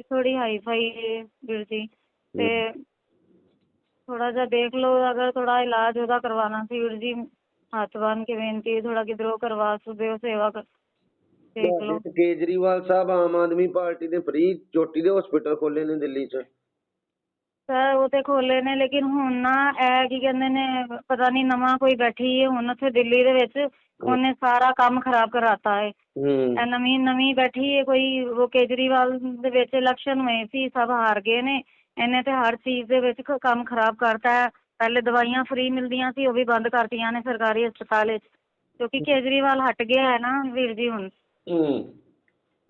ਥੋੜੀ hi fi ਹੈ ਵੀਰ ਜੀ ਤੇ ਥੋੜਾ ਜਿਹਾ ਦੇਖ ਲਓ ਅਗਰ ਥੋੜਾ ਇਲਾਜ ਉਹਦਾ ਕਰਵਾਉਣਾ ਸੀ ਵੀਰ ਜੀ ਹੱਥ ਬੰਨ੍ਹ ਕੇ ਬੇਨਤੀ ਥੋੜਾ ਕਿਧਰੋਂ ਕਰਵਾ ਸਕਦੇ ਹੋ ਸੇਵਾ ਕਰ ਦੇਖ ਲਓ। ਕੇਜਰੀਵਾਲ ਸਾਹਿਬ ਆਮ ਆਦਮੀ ਪਾਰਟੀ ਨੇ ਫ੍ਰੀ ਚੋਟੀ ਦੇ ਹਸਪੀਟਲ ਖੋਲੇ ਨੇ ਦਿੱਲੀ 'ਚ। ਸਰ ਉਹ ਤੇ ਖੋਲੇ ਨੇ ਲੇਕਿਨ ਹੁਣ ਨਾ ਇਹ ਕੀ ਕਹਿੰਦੇ ਨੇ ਪਤਾ ਨਹੀਂ ਨਵਾਂ ਕੋਈ ਬੈਠੀ ਹੈ ਹੁਣ ਉੱਥੇ ਦਿੱਲੀ ਦੇ ਵਿੱਚ ਉਹਨੇ ਸਾਰਾ ਕੰਮ ਖਰਾਬ ਕਰਾਤਾ ਹੈ ਹੂੰ। ਇਹ ਨਵੀਂ ਨਵੀਂ ਬੈਠੀ ਹੈ ਕੋਈ ਉਹ ਕੇਜਰੀਵਾਲ ਦੇ ਵਿੱਚ ਇਲੈਕਸ਼ਨ ਹੋਏ ਸੀ ਸਭ ਹਾਰ ਗਏ ਨੇ। ਇਹਨੇ ਤੇ ਹਰ ਚੀਜ਼ ਦੇ ਵਿੱਚ ਕ- ਕੰਮ ਖਰਾਬ ਕਰਤਾ ਹੈ ਪਹਿਲੇ ਦਵਾਈਆਂ ਫ੍ਰੀ ਮਿਲਦੀਆਂ ਸੀ ਉਹ ਵੀ ਬੰਦ ਕਰਤੀਆਂ ਨੇ ਸਰਕਾਰੀ ਹਸਪਤਾਲ ਵਿੱਚ। ਕਿਉਂਕਿ ਕੇਜਰੀਵਾਲ ਹਟ ਗਿਆ ਹੈ ਨਾ ਵੀਰ ਜੀ ਹੁਣ। ਹੂੰ।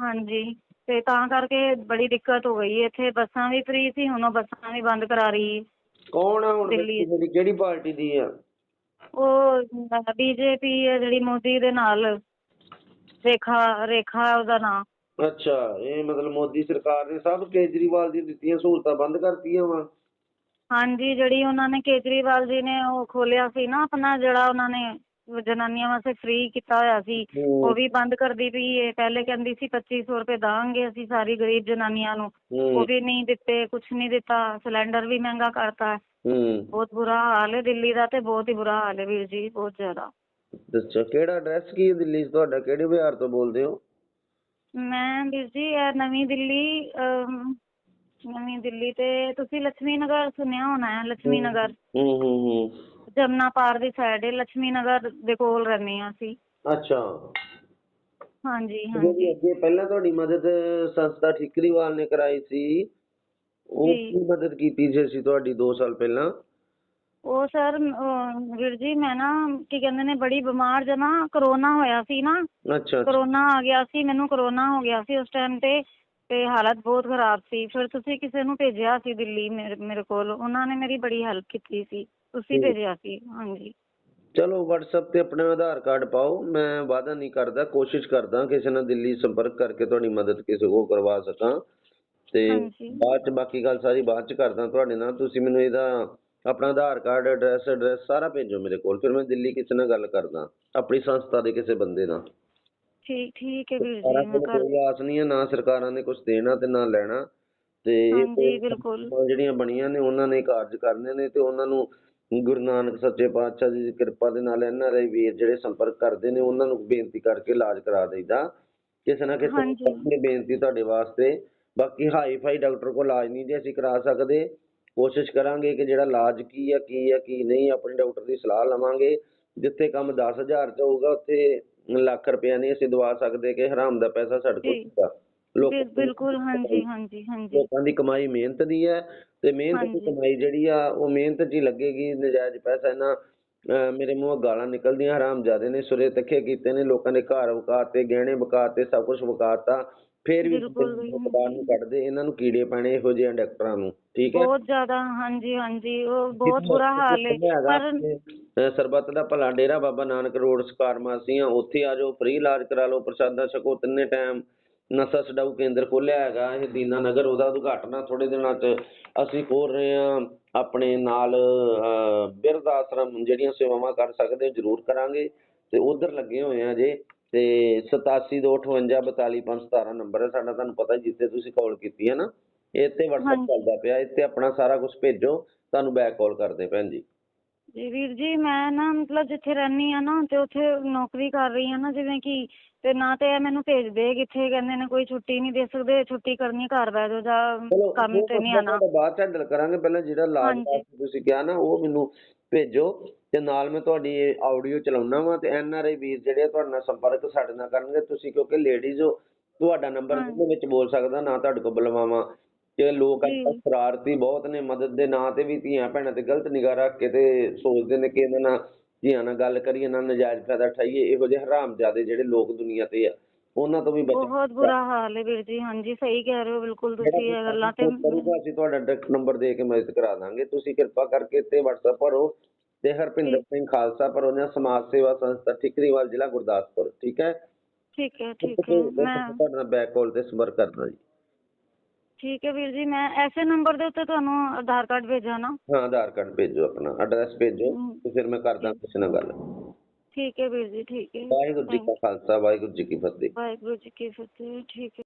ਹਾਂਜੀ। ਤੇ ਤਾਂ ਕਰਕੇ ਬੜੀ ਦਿੱਕਤ ਹੋ ਗਈ ਹੈ। ਇੱਥੇ ਬੱਸਾਂ ਵੀ ਫ੍ਰੀ ਸੀ ਹੁਣ ਉਹ ਬੱਸਾਂ ਵੀ ਬੰਦ ਕਰਾ ਰਹੀ ਹੈ। ਕੌਣ ਆ ਹੁਣ ਦਿੱਲੀ। ਜਿਹੜੀ ਕਿਹੜੀ ਪਾਰਟੀ ਦੀ ਆ? ਉਹ ਬੀਜੇਪੀ ਹੈ ਜਿਹੜੀ ਮੋਦੀ ਦੇ ਨਾਲ। ਰੇਖਾ ਰੇਖਾ ਉਹਦਾ ਨਾਮ ਅੱਛਾ ਇਹ ਮਤਲਬ ਮੋਦੀ ਸਰਕਾਰ ਨੇ ਸਭ ਕੇਜਰੀਵਾਲ ਦੀ ਦਿੱਤੀਆਂ ਸਹੂਲਤਾਂ ਬੰਦ ਕਰਤੀਆਂ ਵਾ। ਹਾਂਜੀ ਜਿਹੜੀ ਉਹਨਾਂ ਨੇ ਕੇਜਰੀਵਾਲ ਜੀ ਨੇ ਉਹ ਖੋਲਿਆ ਸੀ ਨਾ ਆਪਣਾ ਜਿਹੜਾ ਉਹਨਾਂ ਨੇ ਜਨਾਨੀਆਂ ਵਾਸਤੇ ਫ੍ਰੀ ਕੀਤਾ ਹੋਇਆ ਸੀ। ਉਹ ਵੀ ਬੰਦ ਕਰਦੀ ਪਈ ਏ। ਪਹਿਲੇ ਕਹਿੰਦੀ ਸੀ 2500 ਰੁਪਏ ਦਾਂਗੇ ਅਸੀਂ ਸਾਰੀ ਗਰੀਬ ਜਨਾਨੀਆਂ ਨੂੰ। ਉਹ ਵੀ ਨਹੀਂ ਦਿੱਤੇ ਕੁਝ ਨਹੀਂ ਦਿੱਤਾ। ਸਿਲੰਡਰ ਵੀ ਮਹਿੰਗਾ ਕਰਤਾ। ਬਹੁਤ ਬੁਰਾ ਹਾਲ ਹੈ ਦਿੱਲੀ ਦਾ ਤੇ ਬਹੁਤ ਹੀ ਬੁਰਾ ਹਾਲ ਹੈ ਵੀਰ ਜੀ ਬਹੁਤ ਜ਼ਿਆਦਾ। ਅੱਛਾ ਕਿਹੜਾ ਐਡਰੈਸ ਕੀ ਹੈ ਦਿੱਲੀ ਤੁਹਾਡਾ? ਕਿਹੜੇ ਬਿਹਾਰ ਤੋਂ ਬੋਲਦੇ ਹੋ? ਮੈਂ ਵੀਰ ਜੀ ਇਹ ਨਵੀਂ ਦਿੱਲੀ ਨਵੀਂ ਦਿੱਲੀ ਤੇ ਤੁਸੀਂ ਲక్ష్ਮੀ ਨਗਰ ਸੁਣਿਆ ਹੋਣਾ ਹੈ ਲక్ష్ਮੀ ਨਗਰ? ਜਮਨਾ ਪਾਰ ਦੀ ਸਾਈਡ ਹੈ ਲక్ష్ਮੀ ਨਗਰ ਦੇ ਕੋਲ ਰਹਿੰਦੇ ਹਾਂ ਅਸੀਂ। ਅੱਛਾ। ਹਾਂਜੀ ਜਿਹੜੀ ਹਾਂਜੀ। ਅੱਗੇ ਪਹਿਲਾਂ ਤੁਹਾਡੀ ਮਦਦ ਸੰਸਥਾ ਠਿਕਰੀਵਾਲ ਨੇ ਕਰਾਈ ਸੀ। ਉਹ ਜੀ। ਕੀ ਮਦਦ ਕੀਤੀ ਸੀ ਅਸੀਂ ਤੁਹਾਡੀ 2 ਸਾਲ ਪਹਿਲਾਂ? ਉਹ ਸਰ ਵੀਰ ਜੀ ਮੈਂ ਨਾ ਕੀ ਕਹਿੰਦੇ ਨੇ ਬੜੀ ਬਿਮਾਰ ਜਨਾ ਕਰੋਨਾ ਹੋਇਆ ਸੀ ਨਾ। ਅੱਛਾ ਅੱਛਾ। ਕਰੋਨਾ ਆ ਗਿਆ ਸੀ ਮੈਨੂੰ ਕਰੋਨਾ ਹੋ ਗਿਆ ਸੀ ਉਸ ਟਾਈਮ ਤੇ ਤੇ ਹਾਲਤ ਬਹੁਤ ਖਰਾਬ ਸੀ। ਫਿਰ ਤੁਸੀਂ ਕਿਸੇ ਨੂੰ ਭੇਜਿਆ ਸੀ ਦਿੱਲੀ ਮੇਰੇ ਮੇਰੇ ਕੋਲ ਉਹਨਾਂ ਨੇ ਮੇਰੀ ਬੜੀ ਹੈਲਪ ਕੀਤੀ ਸੀ। ਤੁਸੀਂ। ਭੇਜਿਆ ਸੀ ਹਾਂਜੀ। ਚਲੋ WhatsApp ਤੇ ਆਪਣਾ ਆਧਾਰ ਕਾਰਡ ਪਾਓ ਮੈਂ ਵਾਅਦਾ ਨਹੀਂ ਕਰਦਾ ਕੋਸ਼ਿਸ਼ ਕਰਦਾ ਕਿਸੇ ਨਾਲ ਦਿੱਲੀ ਸੰਪਰਕ ਕਰਕੇ ਤੁਹਾਡੀ ਮਦਦ ਕਿਸੇ ਕੋ ਕਰਵਾ ਸਕਾਂ। ਤੇ ਹਾਂਜੀ। ਬਾਅਦ ਚ ਬਾਕੀ ਗੱਲ ਸਾਰੀ ਬਾਅਦ ਚ ਕਰਦਾ ਤੁਹਾਡੇ ਨਾਲ ਤੁਸੀਂ ਮੈਨੂੰ ਇਹਦਾ ਆਪਣਾ ਆਧਾਰ ਕਾਰਡ ਐਡਰੈਸ ਐਡਰੈਸ ਸਾਰਾ ਭੇਜੋ ਮੇਰੇ ਕੋਲ ਫਿਰ ਮੈਂ ਦਿੱਲੀ ਕਿਸੇ ਨਾਲ ਗੱਲ ਕਰਦਾ ਆਪਣੀ ਸੰਸਥਾ ਦੇ ਕਿਸੇ ਬੰਦੇ ਨਾਲ। ਠੀਕ ਠੀਕ ਹੈ ਵੀਰ ਜੀ ਮੈਂ ਕਰ ਕੋਈ ਆਸ ਨਹੀਂ ਹੈ ਨਾ ਸਰਕਾਰਾਂ ਨੇ ਕੁਝ ਦੇਣਾ ਤੇ ਨਾ ਲੈਣਾ। ਤੇ ਇਹ ਹਾਂਜੀ ਬਿਲਕੁਲ। ਜਿਹੜੀਆਂ ਬਣੀਆਂ ਨੇ ਉਹਨਾਂ ਨੇ ਕਾਰਜ ਕਰਨੇ ਨੇ ਤੇ ਉਹਨਾਂ ਨੂੰ ਗੁਰੂ ਨਾਨਕ ਸੱਚੇ ਪਾਤਸ਼ਾਹ ਜੀ ਦੀ ਕਿਰਪਾ ਦੇ ਨਾਲ ਆਰ ਆਈ ਵੀਰ ਜਿਹੜੇ ਸੰਪਰਕ ਕਰਦੇ ਨੇ ਉਹਨਾਂ ਨੂੰ ਬੇਨਤੀ ਕਰਕੇ ਇਲਾਜ ਕਰਾ ਦੇਈਦਾ। ਕਿਸੇ ਨਾ ਕਿਸੇ ਹਾਂਜੀ। ਆਪਣੀ ਬੇਨਤੀ ਤੁਹਾਡੇ ਵਾਸਤੇ। ਬਾਕੀ ਹਾਈ ਫਾਈ ਡਾਕਟਰ ਕੋਲ ਇਲਾਜ ਨਹੀਂ ਜੇ ਅਸੀਂ ਕਰਾ ਸਕਦੇ। ਕੋਸ਼ਿਸ਼ ਕਰਾਂਗੇ ਕਿ ਜਿਹੜਾ ਇਲਾਜ ਕੀ ਆ ਕੀ ਆ ਕੀ ਨਹੀਂ ਆਪਣੇ ਡਾਕਟਰ ਦੀ ਸਲਾਹ ਲਵਾਂਗੇ। ਜਿੱਥੇ ਕੰਮ 10000 ਚ ਹੋਊਗਾ ਉੱਥੇ ਲੱਖ ਰੁਪਇਆ ਨਹੀਂ ਅਸੀਂ ਦਵਾ ਸਕਦੇ ਕਿ ਹਰਾਮ ਦਾ ਪੈਸਾ ਸਾਡੇ ਕੋਲ ਜੀ। ਬਿਲ- ਬਿਲਕੁਲ ਹਾਂਜੀ ਹਾਂਜੀ ਹਾਂਜੀ। ਲੋਕਾਂ ਦੀ ਕਮਾਈ ਮਿਹਨਤ ਦੀ ਹੈ ਤੇ ਮਿਹਨਤ ਦੀ। ਕਮਾਈ ਜਿਹੜੀ ਆ ਉਹ ਮਿਹਨਤ 'ਚ ਹੀ ਲੱਗੇਗੀ ਨਜਾਇਜ਼ ਪੈਸਾ ਇਹਨਾਂ ਅਹ ਮੇਰੇ ਮੂੰਹੋਂ ਗਾਲਾਂ ਨਿਕਲਦੀਆਂ ਹਰਾਮਜ਼ਾਦੇ ਨੇ ਸੁਰੇ ਤੱਕੇ ਕੀਤੇ ਨੇ ਲੋਕਾਂ ਦੇ ਘਰ ਵਕਾਤੇ ਗਹਿਣੇ ਵਕਾਤੇ ਸਭ ਕੁਝ ਵਕਾਤਾ ਫੇਰ ਵੀ ਬਾਹਰ ਨੂੰ ਕੱਢਦੇ ਇਹਨਾਂ ਨੂੰ ਕੀੜੇ ਪੈਣੇ ਇਹੋ ਜਿਹੇ ਡਾਕਟਰਾਂ ਨੂੰ ਠੀਕ ਹੈ? ਬਹੁਤ ਜ਼ਿਆਦਾ ਹਾਂਜੀ ਹਾਂਜੀ ਉਹ ਬਹੁਤ ਬੁਰਾ ਹਾਲ ਹੈ ਪਰ ਸਰਬੱਤ ਦਾ ਭਲਾ ਡੇਰਾ ਬਾਬਾ ਨਾਨਕ ਰੋਡ ਸਕਾਰਮਾਸੀਆਂ ਉੱਥੇ ਆ ਜਾਓ ਫ੍ਰੀ ਇਲਾਜ ਕਰਾ ਲਓ ਪ੍ਰਸ਼ਾਦਾ ਛਕੋ ਤਿੰਨੇ ਟਾਈਮ ਨਸ਼ਾ ਛਡਾਊ ਕੇਂਦਰ ਖੋਲਿਆ ਹੈਗਾ ਇਹ ਦੀਨਾ ਨਗਰ ਉਹਦਾ ਉਦਘਾਟਨ ਆ ਥੋੜੇ ਦਿਨਾਂ 'ਚ। ਅਸੀਂ ਖੋਲ ਰਹੇ ਹਾਂ ਆਪਣੇ ਨਾਲ ਬਿਰਧ ਆਸ਼ਰਮ ਜਿਹੜੀਆਂ ਸੇਵਾਵਾਂ ਕਰ ਸਕਦੇ ਹੋ ਜ਼ਰੂਰ ਕਰਾਂਗੇ। ਤੇ ਉਧਰ ਲੱਗੇ ਹੋਏ ਆ ਜੇ ਤੇ 8725842517 ਨੰਬਰ ਹੈ ਸਾਡਾ ਤੁਹਾਨੂੰ ਪਤਾ ਜਿੱਥੇ ਤੁਸੀਂ ਕਾਲ ਕੀਤੀ ਹੈ ਨਾ ਇਹ ਤੇ ਹਾਂਜੀ। ਚੱਲਦਾ ਪਿਆ ਇੱਥੇ ਆਪਣਾ ਸਾਰਾ ਕੁਝ ਭੇਜੋ ਤੁਹਾਨੂੰ ਬੈਕ ਕਾਲ ਕਰਦੇ ਭੈਣ ਜੀ। ਜੀ ਵੀਰ ਜੀ ਮੈਂ ਨਾ ਮਤਲਬ ਜਿੱਥੇ ਰਹਿੰਦੀ ਆ ਨਾ ਤੇ ਉੱਥੇ ਨੌਕਰੀ ਕਰ ਰਹੀ ਆ ਨਾ ਜਿਵੇਂ ਕਿ ਤੇ ਨਾ ਤੇ ਇਹ ਮੈਨੂੰ ਭੇਜਦੇ ਕਿੱਥੇ ਕਹਿੰਦੇ ਨੇ ਕੋਈ ਛੁੱਟੀ ਨਹੀਂ ਦੇ ਸਕਦੇ ਛੁੱਟੀ ਕਰਨੀ ਘਰ ਬਹਿ ਜਾਓ ਜਾਂ ਕੰਮ ਤੇ ਨਹੀਂ ਤੁਹਾਡਾ ਬਾਅਦ ਹੈਂਡਲ ਕਰਾਂਗੇ ਪਹਿਲਾਂ ਜਿਹੜਾ ਇਲਾਜ ਹਾਂਜੀ। ਤੁਸੀਂ ਕਿਹਾ ਨਾ ਉਹ ਮੈਨੂੰ ਭੇਜੋ ਤੇ ਨਾਲ ਮੈਂ ਤੁਹਾਡੀ ਆਡੀਓ ਚਲਾਉਣਾ ਵਾ ਤੇ ਐਨ ਆਰ ਆਈ ਵੀਰ ਜਿਹੜੇ ਆ ਤੁਹਾਡੇ ਨਾਲ ਸੰਪਰਕ ਸਾਡੇ ਨਾਲ ਕਰਨਗੇ ਤੁਸੀਂ ਕਿਉਂਕਿ ਲੇਡੀਜ਼ ਹੋ ਤੁਹਾਡਾ ਨੰਬਰ। ਦੇ ਵਿੱਚ ਬੋਲ ਸਕਦਾ ਨਾ ਤੁਹਾਡੇ ਕੋਲ ਬੁਲਵਾਵਾਂ ਕਿ ਲੋਕ ਅੱਜ ਜੀ। ਕੱਲ੍ਹ ਸ਼ਰਾਰਤੀ ਬਹੁਤ ਨੇ ਮਦਦ ਦੇ ਨਾਂ ਤੇ ਵੀ ਧੀਆਂ ਭੈਣਾਂ ਤੇ ਗਲਤ ਨਿਗਾਹ ਰੱਖ ਕੇ ਤੇ ਸੋਚਦੇ ਨੇ ਕਿ ਇਹਨਾਂ ਨਾਲ ਧੀਆਂ ਨਾਲ ਗੱਲ ਕਰੀਏ ਇਹਨਾਂ ਨਾਲ ਨਜਾਇਜ਼ ਫਾਇਦਾ ਉਠਾਈਏ ਇਹੋ ਜਿਹੇ ਹਰਾਮਜ਼ਾਦੇ ਜਿਹੜੇ ਲੋਕ ਦੁਨੀਆ ਤੇ ਆ ਉਹਨਾਂ ਤੋਂ ਵੀ ਬਚਣਾ ਬਹੁਤ ਬੁਰਾ ਹਾਲ ਹੈ ਵੀਰ ਜੀ ਹਾਂਜੀ ਸਹੀ ਕਹਿ ਰਹੇ ਹੋ ਬਿਲਕੁਲ ਤੁਸੀਂ ਇਹ ਗੱਲਾਂ ਤੇ ਕਰੂਗਾ ਅਸੀਂ ਤੁਹਾਡਾ ਡਾਇਰੈਕਟ ਨੰਬਰ ਦੇ ਕੇ ਮਦਦ ਕਰਾ ਦਾਂਗੇ ਤੁਸੀਂ ਕਿਰਪਾ ਕਰਕੇ ਤੇ WhatsApp ਭਰੋ ਤੇ ਹਰਪਿੰਦਰ ਠੀਕ। ਸਿੰਘ ਖਾਲਸਾ ਪਰੋਨਾ ਸਮਾਜ ਸੇਵਾ ਸੰਸਥਾ ਠਿਕਰੀਵਾਲ ਜ਼ਿਲ੍ਹਾ ਗੁਰਦਾਸਪੁਰ ਠੀਕ ਹੈ ਠੀਕ ਹੈ ਠੀਕ ਹੈ ਮੈਂ ਤੁਹਾਡੇ ਬੈਕ ਕਾਲ ਤੇ ਸੰਪਰਕ ਕਰਨਾ ਜੀ ਠੀਕ ਹੈ ਵੀਰ ਜੀ ਮੈਂ ਐਸੇ ਨੰਬਰ ਦੇ ਉੱਤੇ ਤੁਹਾਨੂੰ ਆਧਾਰ ਕਾਰਡ ਭੇਜਾਂ ਨਾ। ਹਾਂ ਆਧਾਰ ਕਾਰਡ ਭੇਜੋ ਆਪਣਾ ਐਡਰੈਸ ਭੇਜੋ। ਤੇ ਫਿਰ ਮੈਂ ਕਰਦਾ ਕਿਸੇ ਨਾਲ ਗੱਲ। ਠੀਕ ਹੈ ਵੀਰ ਜੀ ਠੀਕ ਹੈ। ਵਾਹਿਗੁਰੂ ਜੀ ਕਾ ਖਾਲਸਾ ਵਾਹਿਗੁਰੂ ਜੀ ਕੀ ਫਤਿਹ। ਵਾਹਿਗੁਰੂ ਜੀ ਕੀ ਫਤਿਹ ਠੀਕ ਹੈ।